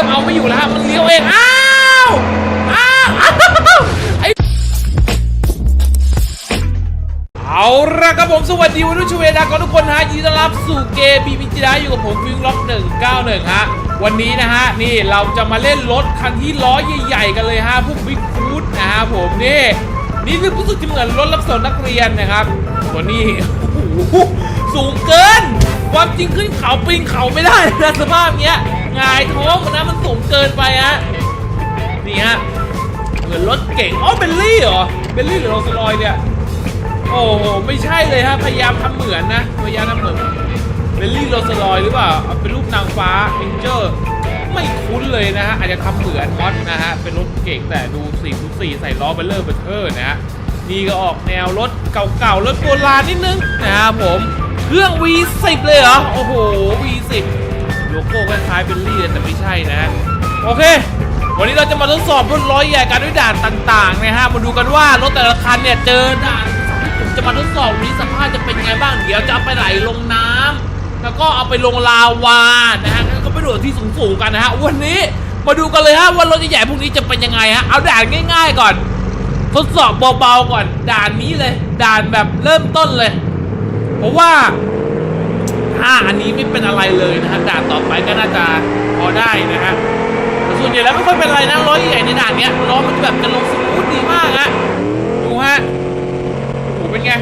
ริ่มเอาไม่อยู่แล้วฮะมันเลี้ยวเองอ้าวอ้าวอ้าวไอเอาละครับผมสวัสดีวันนี้ชเวดากทุกคนฮะยินดีต้อนรับสู่เกมบีบีจีดาอยู่กับผมฟิงล็อก191 ฮะ วันนี้นะฮะ นี่เราจะมาเล่นรถคันที่ล้อใหญ่ๆกันเลยฮะ พวกบิ๊กฟูดนะฮะผมนี่นี่คือรู้สึกจะเหมือนรถรับส่งนักเรียนนะครับตัวนี้โอ้โหสูงเกิน ความจริงขึ้นเขาปีนเขาไม่ได้นะสภาพเนี้ย หงายท้องมันนะมันสูงเกินไปฮะนี่ฮะเหมือนรถเก่งอ๋อเบลลี่เหรอเบลลี่หรือโรส์รอยซ์เนี่ยโอ้โหไม่ใช่เลยฮะพยายามทำเหมือนนะพยายามทำเหมือนเบลลี่โรส์รอยซ์หรือเปล่าเอาเป็นรูปนางฟ้าเอ็นเจอร์ไม่คุ้นเลยนะฮะอาจจะทำเหมือนมอสนะฮะเป็นรถเก่งแต่ดู4 4 4ใส่ล้อเบลเลอร์เบลเทอร์นะฮะนี่ก็ออกแนวรถเก่าๆรถโบราณนิดนึงนะครับผมเครื่อง V10 เลยเหรอโอ้โห V10 โลโก้คล้ายๆเบลลี่เลยแต่ไม่ใช่นะ โอเค วันนี้เราจะมาทดสอบรถร้อยใหญ่กันด้วยด่านต่างๆนะฮะ มาดูกันว่ารถแต่ละคันเนี่ยเจอด่านที่ผมจะมาทดสอบวันนี้สภาพจะเป็นยังไงบ้าง เดี๋ยวจะเอาไปไหลลงน้ำแล้วก็เอาไปลงลาวา นะฮะแล้วก็ไปโดดที่สูงๆกันนะฮะ วันนี้มาดูกันเลยฮะว่ารถใหญ่ๆพวกนี้จะเป็นยังไงฮะ เอาด่านง่าย ๆก่อน ทดสอบเบาๆก่อน ด่านนี้เลย ด่านแบบเริ่มต้นเลย เพราะว่า ถ้าอันนี้ไม่เป็นอะไรเลยนะฮะด่านต่อไปก็น่าจะพอได้นะฮะส่วนใหญ่แล้วไม่ค่อยเป็นอะไรนะล้อใหญ่ในด่านเนี้ยล้อมันจะแบบจะลงสมูทดีมากฮะดูฮะโอ้โหเป็นไง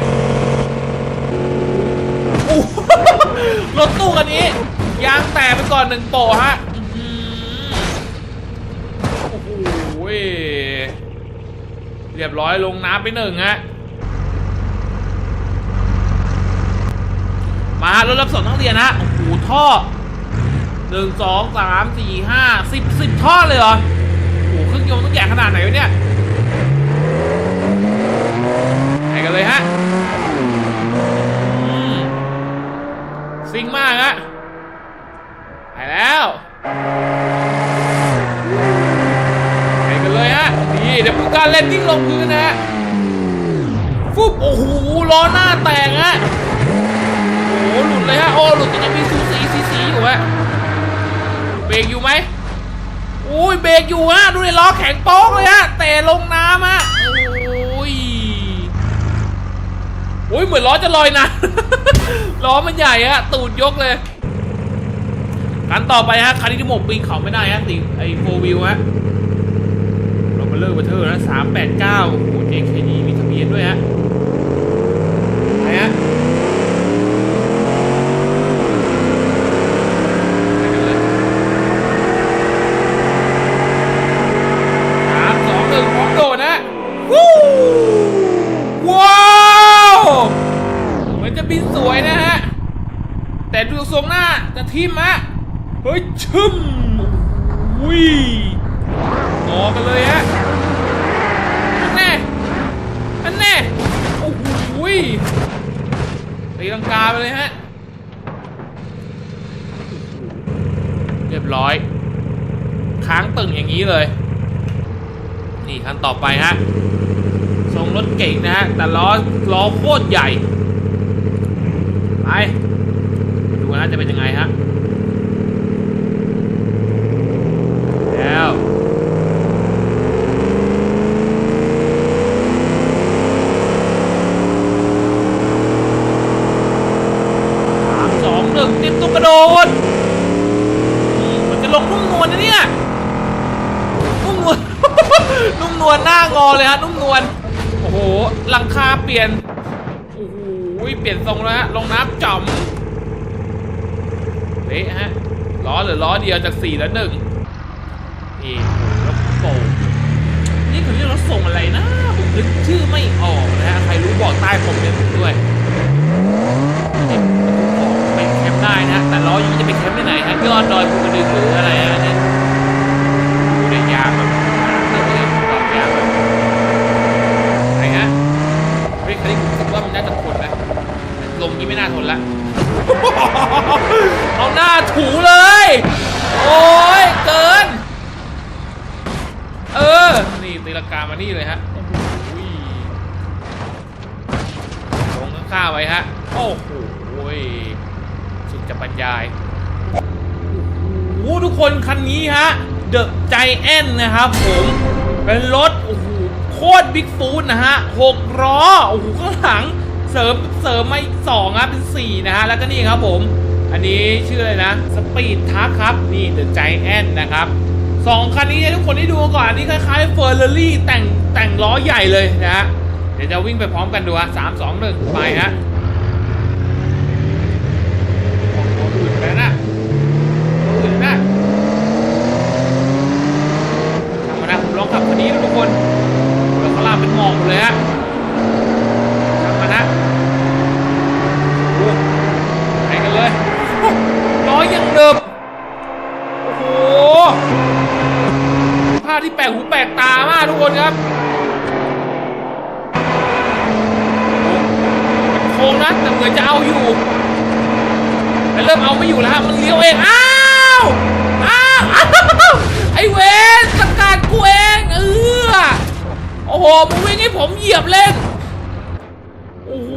โอ้โหรถตู้คันนี้ยางแตกไปก่อนหนึ่งโปะฮะโอ้โหเรียบร้อยลงน้ำไปหนึ่งฮะ มารถรับส่งนักเรียนนะโอ้โหท่อหนึ่งสองสามสี่ห้าสิบสิบท่อเลยเหรอโอ้โหเครื่องยนต์ต้องใหญ่ขนาดไหนวะเนี่ยไปกันเลยฮะซิงมากฮะไปแล้วไปกันเลยฮะนี่เดี๋ยวพูการเล่นนิ่งลงพื้นนะฮะฟุบโอ้โหล้อหน้าแตกฮะ หหลุดเลยฮะ โอ้หลุดแต่ยังมีสูสีสีสีอยู่ฮะ เบรกอยู่ไหมอุ้ยเบรกอยู่ฮะ ดูในล้อแข็งโป๊กเลยฮะ แต่ลงน้ำฮะ โอ้ยโอ้ยเหมือนล้อจะลอยนะ ล้อมันใหญ่ฮะ ตูดยกเลยคันต่อไปฮะ คันนี้ที่หมกปีนเขาไม่ได้ฮะติไอโฟวิวฮะโรเบลเลอร์บัตเทอร์นะสามแปดเก้าโอ้โห JKD มีทะเบียนด้วยฮะ แต่ดูทรงหน้าจะทิมฮะเฮ้ยชึมอุ้ยงอกันเลยฮะอันแน่อันแน่โอ้โหยตีลังกาไปเลยฮะเรียบร้อย ค้างตึงอย่างนี้เลย นี่คันต่อไปฮะทรงรถเก่งนะฮะแต่ล้อล้อโคตรใหญ่ไป ดูนะจะเป็นยังไงฮะแล้วสามสองหนึ่งเตรียมตัวกระโดดมันจะลงนุ่มนวลนะเนี่ยนุ่มนวล นุ่มนวลหน้างอเลยฮะนุ่มนวลโอ้โหหลังคาเปลี่ยนโอ้โหเปลี่ยนทรงแล้วฮะลงน้ำจ่อม เละฮะล้อเหรือล้อเดียวจากสี่แล้วหนึ่งนี่แล้วโป่งนี่คือเรียกรถส่งอะไรนะผมนึกชื่อไม่ออกนะฮะใครรู้บอกใต้คอมเมนต์ผมด้วยไปแคมป์ได้นะแต่ล้อยังจะไปแคมป์ที่ไหนฮะยอดดอยภูกระดึงหรืออะไรอะนี่ดูในยางแบบเรื่องเลยดอกยางแบบไหนฮะเฮ้ยคันนี้ผมคิดว่ามันน่าจะทนนะลมนี้ไม่น่าทนละ เอาหน้าถูเลย โอ้ยเกิน เออ นี่ตีลังกามานี่เลยฮะโอ้โหลงข้างๆไว้ฮะ โอ้โหสุดจะบรรยายโอ้โหทุกคนคันนี้ฮะ The Giant นะครับผม เป็นรถ โอ้โห โคตรบิ๊กฟูดนะฮะหกล้อ โอ้โห ข้างหลัง เสริมเสริมมาอีกสองครับเป็นสี่นะฮะแล้วก็นี่ครับผม อันนี้ชื่ออะไรนะสปีดทักครับนี่เดอะใจแอนนะครับสองคันนี้ให้ทุกคนได้ดูก่อนอันนี้คล้ายๆเฟอร์เรอรี่แต่งแต่งล้อใหญ่เลยนะฮะเดี๋ยวจะวิ่งไปพร้อมกันดูฮะสามสองหนึ่งไปฮะโอ้โหตัวอื่นไปแล้วนะตัวอื่นนะทำมานะผมลองขับคันนี้นะทุกคนแล้วข้างล่างเป็นหมอกหมดเลยฮะทำมานะดูไปกันเลยล้อยังเดิมโอ้โหภาพที่แปลกหูแปลกตามากทุกคนครับ โค้งนะแต่เหมือนจะเอาอยู่แต่เริ่มเอาไม่อยู่แล้วฮะมันเลี้ยวเอง อ้าวอ้าวไอเวนสกัดกูเองเออโอ้โหมึงวิ่งให้ผมเหยียบเล่น โอ้โห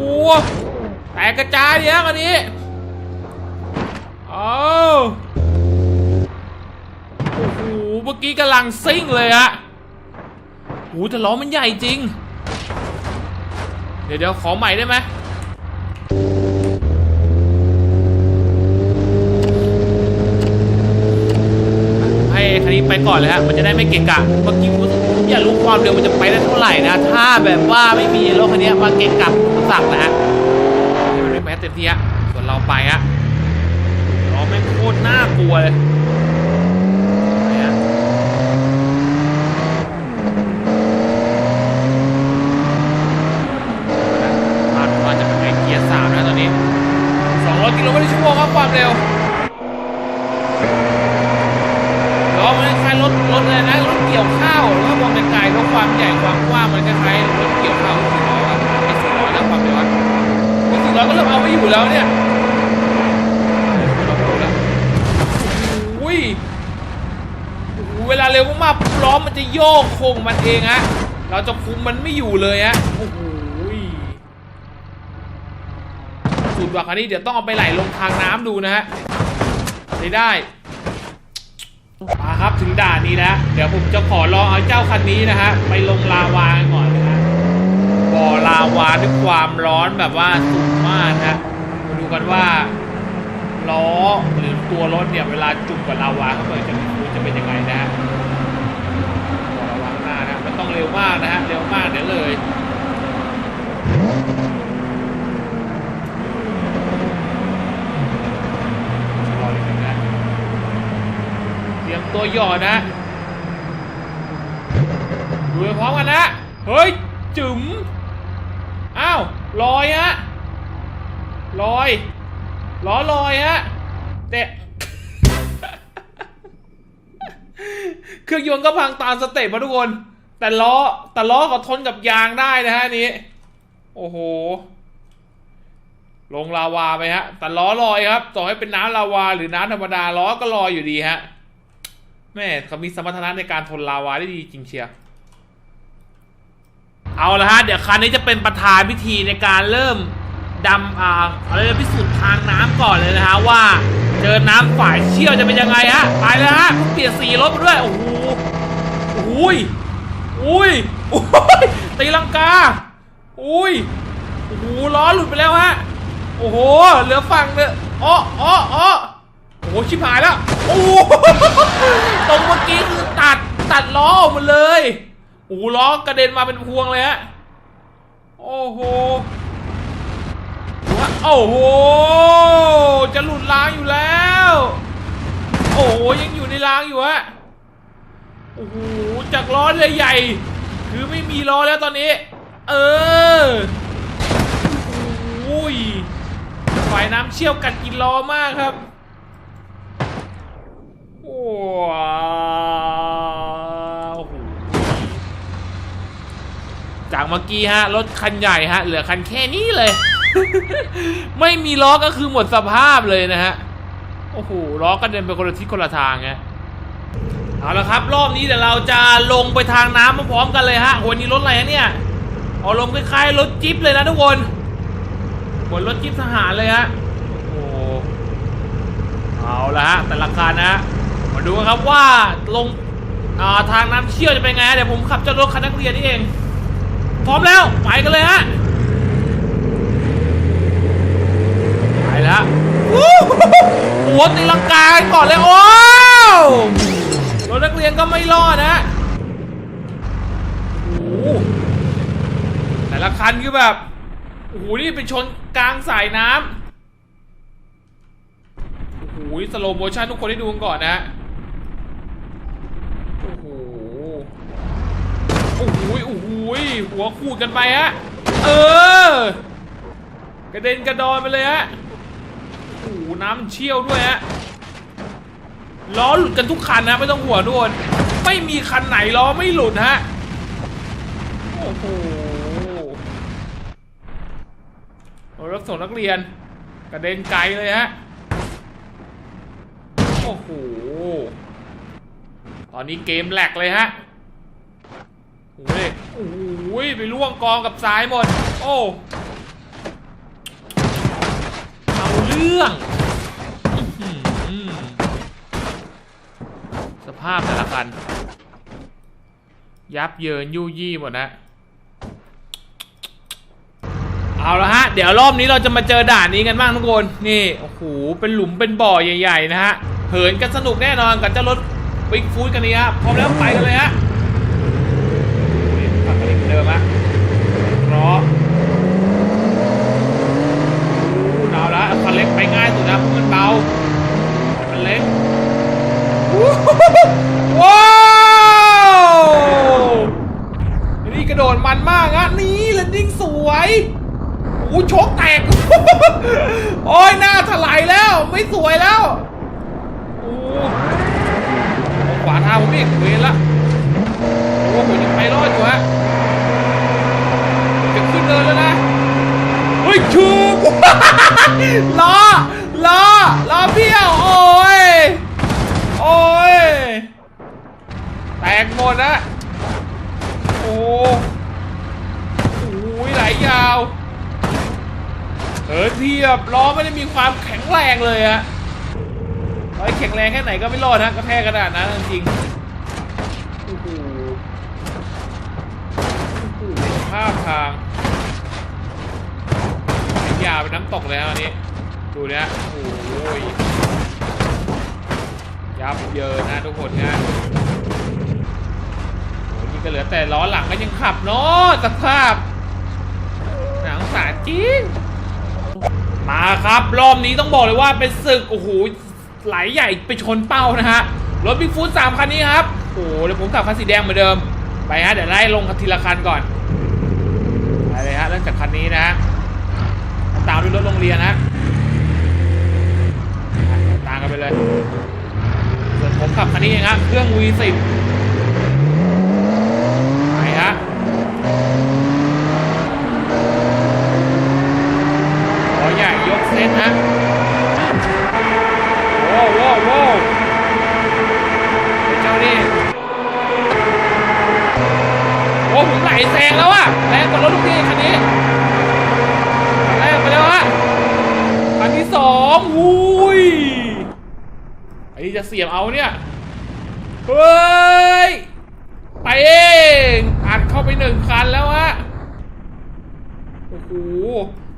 แตกกระจายเยอะอันนี้เอาโอ้โหเมื่อกี้กำลังซิ่งเลยฮะโอ้แต่ล้อมันใหญ่จริง เดี๋ยวเดี๋ยวขอใหม่ได้ไหมให้คันนี้ไป ก่อนเลยฮะ มันจะได้ไม่เกะกะ เมื่อกี้ผมรู้สึกอยากรู้ความเร็วมันจะไปได้เท่าไหร่นะ ถ้าแบบว่าไม่มีรถคันนี้มาเกะกะสั่งนะฮะมันไม่แม้เต็มที่ฮะ ส่วนเราไปฮะล้อไม่โคตรน่ากลัวเลยไปฮะคาดว่าจะเป็นเกียร์สามนะตอนนี้200กิโลเมตรต่อชั่วโมงครับความเร็วล้อมันคล้ายๆรถรถอะไรนะรถเกี่ยวข้าวแล้วก็มองไกลๆรถความใหญ่ความกว้างมันคล้ายๆรถเกี่ยวข้าวสี่ล้ออะไอ้สี่ล้อนะความเร็วอะไอ้สี่ล้อก็เริ่มเอาไม่อยู่แล้วเนี่ยอุ้ยโอ้โหเวลาเร็วมากๆล้อมันจะโยกโค้ งมันเองฮะ เราจะคุมมันไม่อยู่เลยฮะ โอ้โหสุดว่ะคันนี้เดี๋ยวต้องเอาไปไหลลงทางน้ำดูนะฮะได้ได้มาครับถึงด่านนี้แล้วเดี๋ยวผมจะขอลองเอาเจ้าคันนี้นะฮะ ไปลงลาวากันก่อนนะฮะบ่อลาวาด้วยความร้อนแบบว่าสูงมากนะฮะมาดูกันว่าล้อหรือตัวรถเนี่ยเวลาจุ่มกับลาวาเข้าไปจะจะเป็นยังไงนะฮะบ่อลาวาข้างหน้านะมันต้องเร็วมากนะฮะเร็วมากเดี๋ยวเลย รอนิดนึงนะเตรียมตัวหย่อนะดูพร้อมกันนะเฮ้ยจึ๋มอ้าวลอยฮะลอยล้อลอยฮะแต่เครื่องยนต์ก็พังตามสเต็ปมาทุกคน แต่ล้อแต่ล้อก็ทนกับยางได้นะฮะนนี้ โอ้โห ลงลาวาไปฮะ แต่ล้อลอยครับ ต่อให้เป็นน้ำลาวาหรือน้ำธรรมดาล้อก็ลอยอยู่ดีฮะ แม่เขามีสมรรถนะในการทนลาวาได้ดีจริงเชียเอาละฮะ เดี๋ยวคันนี้จะเป็นประธานพิธีในการเริ่มดำอ่าอะไรนะพิสูจน์ทางน้ำก่อนเลยนะฮะว่า เจอน้ำฝ่ายเชี่ยวจะเป็นยังไงฮะไปเลยฮะเปลี่ยนสีรถด้วยโอ้โหอุ้ยอุ้ยอุ้ยตีลังกาอุ้ยโอ้โหล้อหลุดไปแล้วฮะโอ้โหเหลือฝั่งเนี่ยอ้ออ้ออ้อ โอ้โหชิบหายแล้วโอ้โหตรงเมื่อกี้คือตัดตัดล้อออกมาเลยโอ้ล้อกระเด็นมาเป็นพวงเลยฮะโอ้โหดูฮะโอ้โหจะหลุดรางอยู่แล้ว โอ้โหยังอยู่ในรางอยู่ฮะโอ้โหจากล้อเรือใหญ่ คือไม่มีล้อแล้วตอนนี้ เออโอ้ยฝ่ายน้ำเชี่ยวกัดกินล้อมากครับ ว้าวจากเมื่อกี้ฮะ รถคันใหญ่ฮะ เหลือคันแค่นี้เลย ไม่มีล้อก็คือหมดสภาพเลยนะฮะ โอ้โห ล้อกระเด็นไปคนละทิศคนละทางไงเอาละครับ รอบนี้เดี๋ยวเราจะลงไปทางน้ำพร้อมกันเลยฮะวันนี้รถอะไรฮะเนี่ยเอาลงคล้ายๆรถจิ๊บเลยนะทุกคนเหมือนรถจิ๊บทหารเลยฮะโอ้โหเอาละฮะแต่ละคันนะ มาดูกันครับว่าลงาทางน้ำเชี่ยวจะเป็นไงเดี๋ยวผมขับเจ้ารถคันนักเรียนนี่เอง พร้อมแล้วไปกันเลยฮะไปแล้วหัวตีลังกาก่อนเลยโอ้รถนักเรียนก็ไม่รอดนะโอ้แต่ละคันคือแบบโอ้โหนี่เป็นชนกลางสายน้ำโอ้โหสโลโมชั่นทุกคนได้ดูกันก่อนนะ โอ้โหโอ้โหโอ้โหหัวขูดกันไปฮะ เออ กระเด็นกระดอนไปเลยฮะโอ้โหน้ำเชี่ยวด้วยฮะ ล้อหลุดกันทุกคันนะไม่ต้องห่วงทุกคนไม่มีคันไหนล้อไม่หลุดฮะ โอ้โหรถส่งนักเรียน กระเด็นไกลเลยฮะ โอ้โห ตอนนี้เกมแหลกเลยฮะโอ้ยโอ้ยไปล่วงกองกับซ้ายหมด โอ้เอาเรื่อง สภาพแต่ละคัน ยับเยินยู่ยี่หมดนะเอาละฮะ เดี๋ยวรอบนี้เราจะมาเจอด่านนี้กันบ้างทุกคน นี่ โอ้โห เป็นหลุมเป็นบ่อใหญ่ ๆ นะฮะ เหินกันสนุกแน่นอนกับเจ้ารถ บิ๊กฟูดกันเนี้ฮะพร้อมแล้วไปกันเลยฮะนี่ขับกันเหมือนเดิมฮะรอโอ้เอาละคันเล็กไปง่ายสุดนะเพราะมันเบาคันเล็กว้าวนี่กระโดดมันมากฮะนี่แลนดิ้งสวยโอ้ชกแตก โอ้ยหน้าถลายแล้ว ไม่สวยแล้วโอ้ ขวาทางผมอีกเวรละโอ้ผมยังไปรอดอยู่ฮะจะขึ้นเนินแล้วนะเฮ้ยชูบล้อล้อล้อเบี้ยวโอ้ยโอ้ยแตกหมดนะโอ้โหไหลยาวเออเทียบล้อไม่ได้มีความแข็งแรงเลยอะ ร้อยแข็งแรงแค่ไหนก็ไม่รอดฮะกระแทกขนาดนั้นจริงโอ้โหภาพทางยาเป็นน้ำตกเลยฮะอันนี้ ดูเนี่ยโอ้ยยับเยินนะทุกคนนะโอ้นี่ก็เหลือแต่ล้อหลังก็ยังขับเนาะสภาพหนังสาจริงมาครับ รอบนี้ต้องบอกเลยว่าเป็นศึกโอ้โห ไหลใหญ่ไปชนเป้านะฮะ รถบิ๊กฟูดสามคันนี้ครับ โอ้โหเดี๋ยวผมขับคันสีแดงเหมือนเดิม ไปฮะ เดี๋ยวไล่ลงทีละคันก่อน ไปเลยฮะ เริ่มจากคันนี้นะฮะตามด้วยรถโรงเรียนนะตามกันไปเลยส่วนผมขับคันนี้เองครับเครื่อง V10 ไปฮะ ล้อใหญ่ยกเซตนะ โว้วโว้วโว้วไอ้เจ้านี่ โอ้ผมไหลแซงแล้วอะแรงกว่ารถทุกทีคันนี้คันแรกไปแล้วฮะคันที่สองอุ้ย ไอ้นี่จะเสียบเอาเนี่ย เฮ้ย ไปเองอัดเข้าไปหนึ่งคันแล้วฮะ โอ้โห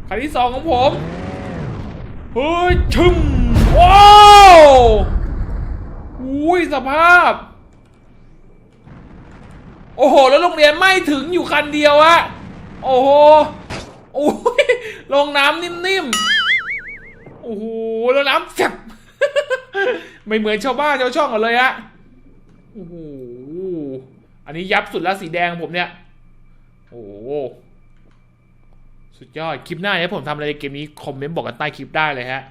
คันที่สองของผม เฮ้ยชึมว้าวอุ้ยสภาพ โอ้โห แล้วโรงเรียนไม่ถึงอยู่คันเดียวอะโอ้โหโอ้ยลงน้ำนิ่มๆ โอ้โห แล้วน้ำแฟบ ไม่เหมือนชาวบ้านชาวช่องกันเลยอะโอ้โหอันนี้ยับสุดแล้วสีแดงของผมเนี่ย โอ้สุดยอด คลิปหน้าให้ผมทำอะไรเกมนี้ คอมเมนต์บอกกันใต้คลิปได้เลยฮะ